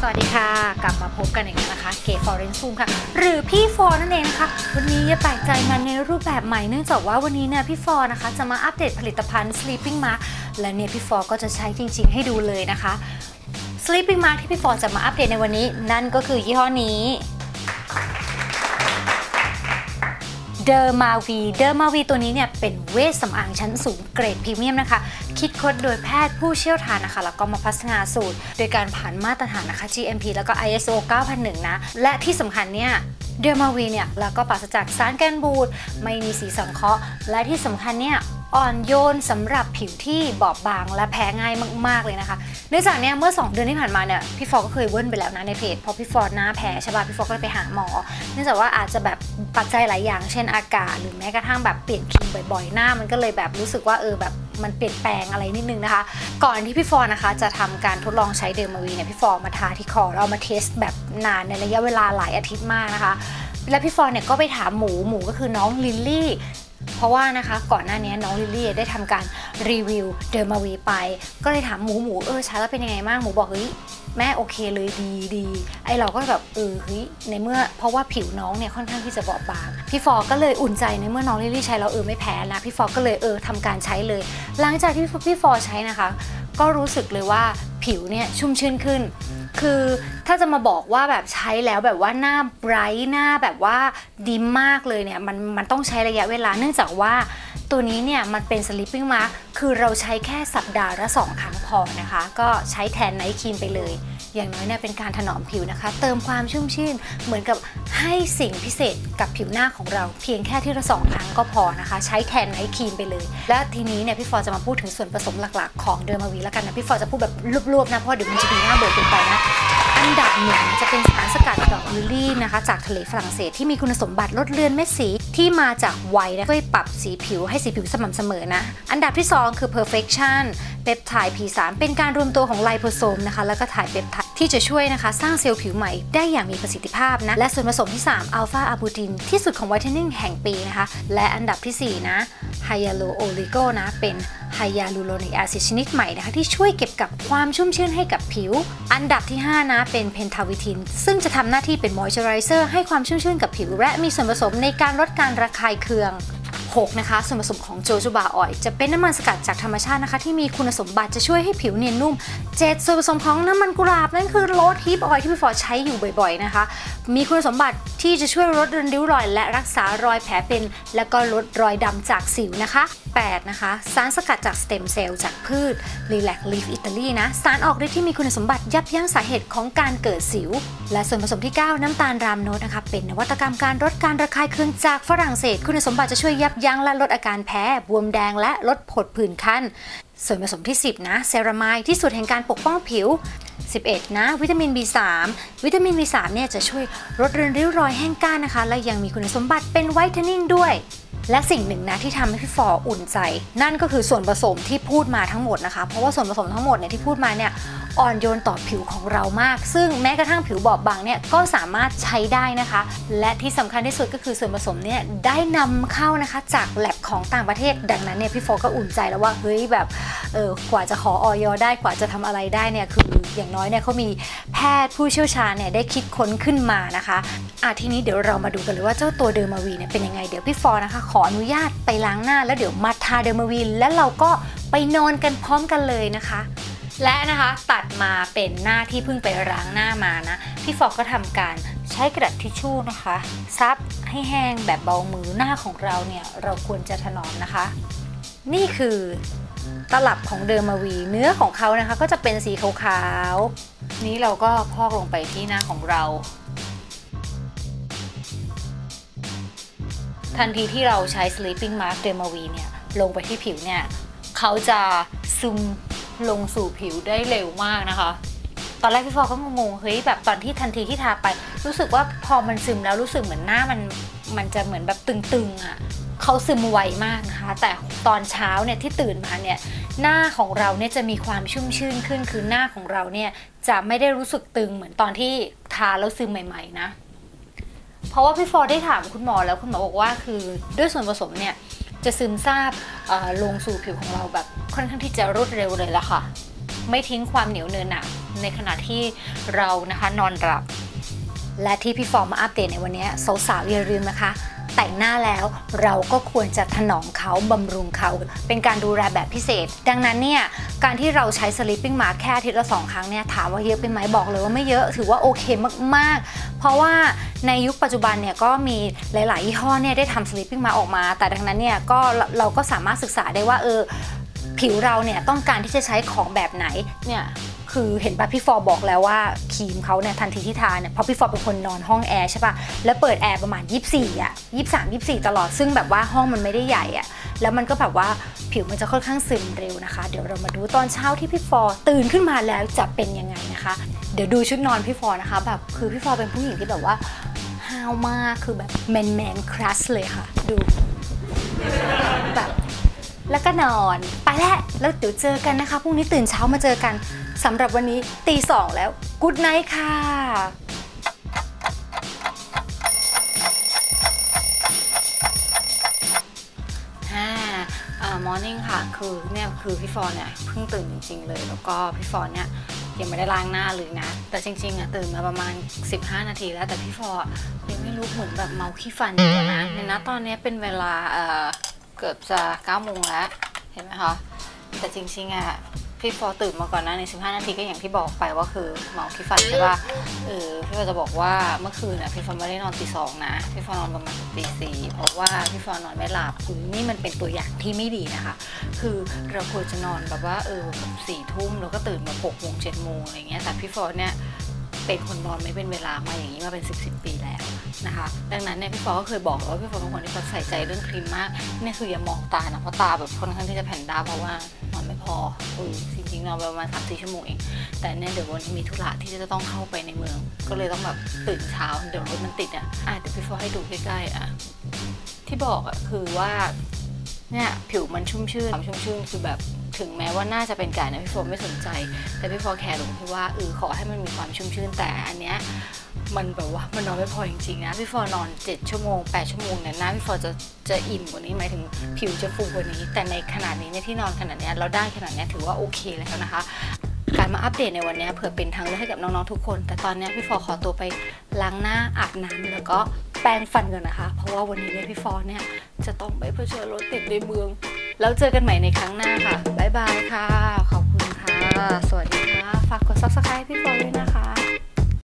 สวัสดีค่ะ กลับมาพบกันอีกแล้วนะคะ เกฟอร์เรนซูมค่ะ หรือพี่ฟอร์นั่นเองนะคะวันนี้จะแปลกใจมาในรูปแบบใหม่เนื่องจากว่าวันนี้เนี่ยพี่ฟอร์นะคะ จะมาอัปเดตผลิตภัณฑ์ Sleeping Mask และเนี่ยพี่ฟอร์ก็จะใช้จริง ๆ ให้ดูเลยนะคะ Sleeping Mask ที่พี่ฟอร์จะมาอัปเดตในวันนี้ นั่นก็คือยี่ห้อนี้ เดอร์มาวีเดอร์มาวีตัวนี้เนี่ยเป็นเวชสำอางชั้นสูงเกรดพรีเมียมนะคะ คิดค้นโดยแพทย์ผู้เชี่ยวชาญนะคะ แล้วก็มาพัฒนาสูตร โดยการผ่านมาตรฐานนะคะ GMP แล้วก็ ISO 9001 นะ และที่สำคัญเนี่ยเดอร์มาวีเนี่ยแล้วก็ปราศจากสารกันบูด ไม่มีสีสังเคราะห์ และที่สำคัญเนี่ย อ่อนโยนสำหรับผิวที่บอบบางและแพ้ง่ายมากๆเลยนะคะเนื่องจากเนี่ยเมื่อ 2 เดือนที่ผ่านมาเนี่ยพี่ฟอก็เคยเว้นไปแล้วนะในเพจเพราะพี่ฟอหน้าแพ้ใช่ป่ะพี่ฟอก็เลยไปหาหมอ เนื่องจากว่าอาจจะแบบปัจจัยหลายอย่าง เช่นอากาศหรือแม้กระทั่งแบบเปลี่ยนครีมบ่อยๆ หน้า มันก็เลยแบบรู้สึกว่าเออแบบมันเปลี่ยนแปลงอะไรนิดนึงนะคะ ก่อนที่พี่ฟอนะคะจะทำการทดลองใช้เดอร์มาวีเนี่ยพี่ฟอมาทาที่คอแล้วเอามาเทสแบบนานในระยะเวลาหลายอาทิตย์มากนะคะและพี่ฟอร์เนี่ยก็ไปถามหมูหมูก็คือน้องลิลลี่ เพราะว่านะคะก่อนหน้านี้น้องลิลลี่ได้ทำการรีวิวเดอร์มาวีไป ก็เลยถามหมูหมูเออใช้แล้วเป็นยังไงบ้างหมูบอกเฮ้ยแม่โอเคเลยดีดีไอเราก็แบบเออเฮ้ยในเมื่อเพราะว่าผิวน้องเนี่ยค่อนข้างที่จะบอบบาง พี่ฟอร์ก็เลยอุ่นใจในเมื่อน้องลิลลี่ใช้แล้วเออไม่แพ้นะพี่ฟอร์ก็เลยเออทำการใช้เลย หลังจากที่พี่ฟอร์ใช้นะคะ ก็รู้สึกเลยว่า ผิวเนี่ยชุ่มชื่นขึ้น คือถ้าจะมาบอกว่าแบบใช้แล้วแบบว่าหน้าไบรท์หน้าแบบว่าดีมากเลยเนี่ยมันมันต้องใช้ระยะเวลาเนื่องจากว่าตัวนี้เนี่ยมันเป็น sleeping mask คือเราใช้แค่สัปดาห์ละสองครั้งพอนะคะ ก็ใช้แทนไนท์ครีมไปเลย อย่างน้อยเนี่ยเป็นการถนอมผิวนะคะ เติมความชุ่มชื่น เหมือนกับให้สิ่งพิเศษกับผิวหน้าของเรา เพียงแค่ที่ละสองครั้งก็พอนะคะ ใช้แทนไนท์ครีมไปเลย และทีนี้เนี่ยพี่ฟอจะมาพูดถึงส่วนผสมหลักๆ ของเดอร์มาวีแล้วกันนะพี่ฟอจะพูดแบบรวบๆนะเพราะเดี๋ยวมันจะดูน่าเบื่อเกินไปนะอันดับหนึ่งจะเป็นสารสกัดดอกลิลลี่นะคะ จากทะเลฝรั่งเศสที่มีคุณสมบัติลดเลือนเม็ดสีที่มาจากไวน์นะช่วยปรับสีผิวให้สีผิวสม่ำเสมอนะ อันดับที่ 2 คือ perfection เปปไทด์ P3 เป็นการรวมตัวของไลโพโซมนะคะแล้วก็ถ่ายเปปไทด์ที่จะช่วยนะคะ สร้างเซลล์ผิวใหม่ได้อย่างมีประสิทธิภาพนะ และส่วนผสมที่ 3 อัลฟาอะบูติน ที่สุดของไวท์เทนนิ่งแห่งปีนะคะ และอันดับทีสี่ 4 นะไฮยาลูโอลิโกนะ เป็นไฮยาลูโรนิกแอซิดชนิดใหม่นะคะ ที่ช่วยเก็บกับความชุ่มชื่นให้กับผิว อันดับที่ 5 นะ เป็นเพนทาวิทิน ซึ่งจะทำหน้าที่เป็นมอยเจอไรเซอร์ให้ความชุ่มชื่นกับผิว และมีส่วนผสมในการลดการระคายเคือง 6 นะคะ ส่วนผสมของโจจูบาออยล์จะเป็นน้ำมันสกัดจากธรรมชาตินะคะ ที่มีคุณสมบัติจะช่วยให้ผิวเนียนนุ่ม 7 ส่วนผสมของน้ำมันกุหลาบนั่นคือโรสฮิปออยที่พี่ฟอร์ใช้อยู่บ่อยๆนะคะ มีคุณสมบัติที่จะช่วยลดริ้วรอย และรักษารอยแผลเป็น และก็ลดรอยดำจากสิวนะคะ 8 นะคะ สารสกัดจากสเต็มเซลล์จากพืชรีแลกลีฟอิตาลีนะ สารออกฤทธิ์ที่มีคุณสมบัติยับยั้งสาเหตุของการเกิดสิว และส่วนผสมที่ 9 น้ำตาลรามโนตนะคะ เป็นนวัตกรรมการลดการระคายเคืองจากฝรั่งเศส คุณสมบัติจะช่วยยับยั้งและลดอาการแพ้ บวมแดงและลดผดผื่นคัน ส่วนผสมที่ 10 นะเซรามายที่สุดแห่งการปกป้องผิว11 นะ วิตามิน B3 วิตามิน B3 เนี่ยจะช่วยลดเรือนริ้วรอยแห้งก้านนะคะ และยังมีคุณสมบัติเป็นไวท์เทนนิ่งด้วย และสิ่งหนึ่งนะที่ทำให้พี่ฟออุ่นใจ นั่นก็คือส่วนผสมที่พูดมาทั้งหมดนะคะ เพราะว่าส่วนผสมทั้งหมดเนี่ยที่พูดมาเนี่ย อ่อนโยนต่อผิวของเรามาก ซึ่งแม้กระทั่งผิวบอบบางเนี่ยก็สามารถใช้ได้นะคะ และที่สำคัญที่สุดก็คือส่วนผสมเนี่ยได้นำเข้านะคะจากแลบของต่างประเทศ ดังนั้นเนี่ยพี่ฟอร์ก็อุ่นใจแล้วว่าเฮ้ยแบบเออกว่าจะขอออยได้กว่าจะทำอะไรได้เนี่ยคืออย่างน้อยเนี่ยเขามีแพทย์ผู้เชี่ยวชาญเนี่ยได้คิดค้นขึ้นมานะคะอะทีนี้เดี๋ยวเรามาดูกันเลยว่าเจ้าตัวเดอร์มาวีเนี่ยเป็นยังไงเดี๋ยวพี่ฟอนะคะขออนุญาตไปล้างหน้า แล้วเดี๋ยวมาทาเดอร์มาวีแล้วเราก็ไปนอนกันพร้อมกันเลยนะคะ และนะคะตัดมาเป็นหน้าที่เพิ่งไปล้างหน้ามานะ พี่ฟอกก็ทำการใช้กระดาษทิชชู่นะคะ ซับให้แห้งแบบเบามือหน้าของเราเนี่ยเราควรจะถนอมนะคะ นี่คือตลับของเดอร์มาวี เนื้อของเขานะคะ ก็จะเป็นสีขาวๆนี้เราก็พอกลงไปที่หน้าของเรา ทันทีที่เราใช้ sleeping mask เดอร์มาวีเนี่ยลงไปที่ผิวเนี่ยเขาจะซึม ลงสู่ผิวได้เร็วมากนะคะ ตอนแรกพี่ฟอก็งงๆเฮ้ยแบบตอนที่ทันทีที่ทาไป รู้สึกว่าพอมันซึมแล้วรู้สึกเหมือนหน้ามันมันจะเหมือนแบบตึงๆอะ่ะเขาซึมไวมากนะคะ แต่ตอนเช้าเนี่ยที่ตื่นมาเนี่ยหน้าของเราเนี่ยจะมีความชุ่มชื่นขึ้นคือหน้าของเราเนี่ยจะไม่ได้รู้สึกตึงเหมือนตอนที่ทาแล้วซึมใหม่ ๆ นะ เพราะว่าพี่ฟอได้ถามคุณหมอแล้วคุณหมอบอกว่าคือด้วยส่วนผสมเนี่ย จะซึมซาบลงสู่ผิวของเราแบบค่อนข้างที่จะรวดเร็วเลยละค่ะ ไม่ทิ้งความเหนียวเนินหนะในขณะที่เรานะคะนอนหลับและที่พี่ฟอร์มมาอัปเดตในวันนี้สาวๆอย่าลืมนะคะ แต่งหน้าแล้ว เราก็ควรจะถนอมเขาบำรุงเขา เป็นการดูแลแบบพิเศษ ดังนั้นเนี่ยการที่เราใช้ sleeping mask แค่อาทิตย์ละสองครั้งเนี่ยถามว่าเยอะเป็นไหมบอกเลยว่าไม่เยอะถือว่าโอเคมากๆ เพราะว่าในยุคปัจจุบันเนี่ยก็มีหลาย ๆ ยี่ห้อเนี่ยได้ทำ sleeping mask ออกมา แต่ดังนั้นเนี่ยก็เราก็สามารถศึกษาได้ว่าเออผิวเราเนี่ยต้องการที่จะใช้ของแบบไหนเนี่ย คือเห็นปะพี่ฟอบอกแล้วว่าครีมเขาเนี่ยทันทีที่ทาเนี่ยเพราะพี่ฟอเป็นคนนอนห้องแอร์ใช่ปะแล้วเปิดแอร์ประมาณ 24อะ23 24 ตลอดซึ่งแบบว่าห้องมันไม่ได้ใหญ่อะแล้วมันก็แบบว่าผิวมันจะค่อนข้างซึมเร็วนะคะ เดี๋ยวเรามาดูตอนเช้าที่พี่ฟอตื่นขึ้นมาแล้วจะเป็นยังไงนะคะ เดี๋ยวดูชุดนอนพี่ฟอนะคะแบบคือพี่ฟอเป็นผู้หญิงที่แบบว่าห้าวมากคือแบบแมนแมนครัสเลยค่ะ ดูแบบแล้วก็นอน ไปแล้วแล้วเดี๋ยวเจอกันนะคะพรุ่งนี้ตื่นเช้ามาเจอกัน สำหรับวันนี้ตีสองแล้วกูดไนท์ค่ะฮ่ามอร์นิ่งค่ะ คือเนี่ยคือพี่ฟอนเนี่ยเพิ่งตื่นจริงๆเลย แล้วก็พี่ฟอนเนี่ยยังไม่ได้ล้างหน้าเลยนะ แต่จริงๆอะตื่นมาประมาณ 15 นาทีแล้วแต่พี่ฟอยังไม่รู้เหมือนแบบเมาขี้ฟันอยู่นะเนี่ยนะตอนนี้เป็นเวลาเอ่อเกือบจะ9โมงแล้ว เห็นไหมคะ แต่จริงๆอะ พี่ฟอตื่นมาก่อนนะใน 15 นาทีก็อย่างที่บอกไปว่าคือเมาขี้ฟันใช่ป่ะเออพี่ฟอจะบอกว่าเมื่อคืนน่ะพี่ฟอไม่ได้นอนตีสองนะพี่ฟอนอนประมาณตีสี่เพราะว่าพี่ฟอนอนไม่หลับคือนี่มันเป็นตัวอย่างที่ไม่ดีนะคะ คือเราควรจะนอนแบบว่าเออสี่ทุ่มแล้วก็ตื่นมาหกโมงเจ็ดโมงอะไรเงี้ยแต่พี่ฟอเนี่ยเป็นคนนอนไม่เป็นเวลามาอย่างนี้มาเป็น 10บสปีแล้วนะคะ ดังนั้นเนี่ยพี่ฟอก็เคยบอกแล้วว่าพี่ฟอเป็นคนที่ใส่ใจเรื่องครีมมากเนี่ยคืออย่ามองตานะเพราะตาแบบค่อนข้างที่จะแผ่นดาเพราะว่านอนไม่ พออจริงๆนอนประมาณสามสี่ชั่วโมงเอง แต่เนี่ยเดี๋ยววันนี้มีธุระที่จะต้องเข้าไปในเมือง ก็เลยต้องแบบตื่นเช้า เดี๋ยวรถมันติดอะอะเดี๋ยวพี่ฟอให้ดูใกล้ๆอะ ที่บอกอะคือว่า เนี่ยผิวมันชุ่มชื่นความชุ่มชื่นคือแบบถึงแม้ว่าน่าจะเป็นกายนะพี่โฟไม่สนใจ แต่พี่โฟแคร์ตรงที่ว่าเออขอให้มันมีความชุ่มชื่นแต่อันเนี้ย มันแบบว่ามันนอนไม่พอจริงๆนะพี่โฟนอน 7 ชั่วโมง 8 ชั่วโมงเนี่ยนะพี่โฟจะจะอิ่มกว่านี้หมายถึงผิวจะฟูกว่านี้ แต่ในขนาดนี้เนี่ยที่นอนขนาดนี้เราได้ขนาดนี้ถือว่าโอเคแล้วนะคะ การมาอัปเดตในวันนี้เผื่อเป็นทางเลือกให้กับน้องๆทุกคน แต่ตอนนี้พี่ฟอขอตัวไปล้างหน้าอาบน้ำแล้วก็แปรงฟันก่อนนะคะ เพราะว่าวันนี้เนี่ยพี่ฟอเนี่ยจะต้องไปเผชิญรถติดในเมือง แล้วเจอกันใหม่ในครั้งหน้าค่ะบ๊ายบายค่ะ ขอบคุณค่ะ สวัสดีค่ะ ฝากกด subscribe พี่ฟอด้วยนะคะ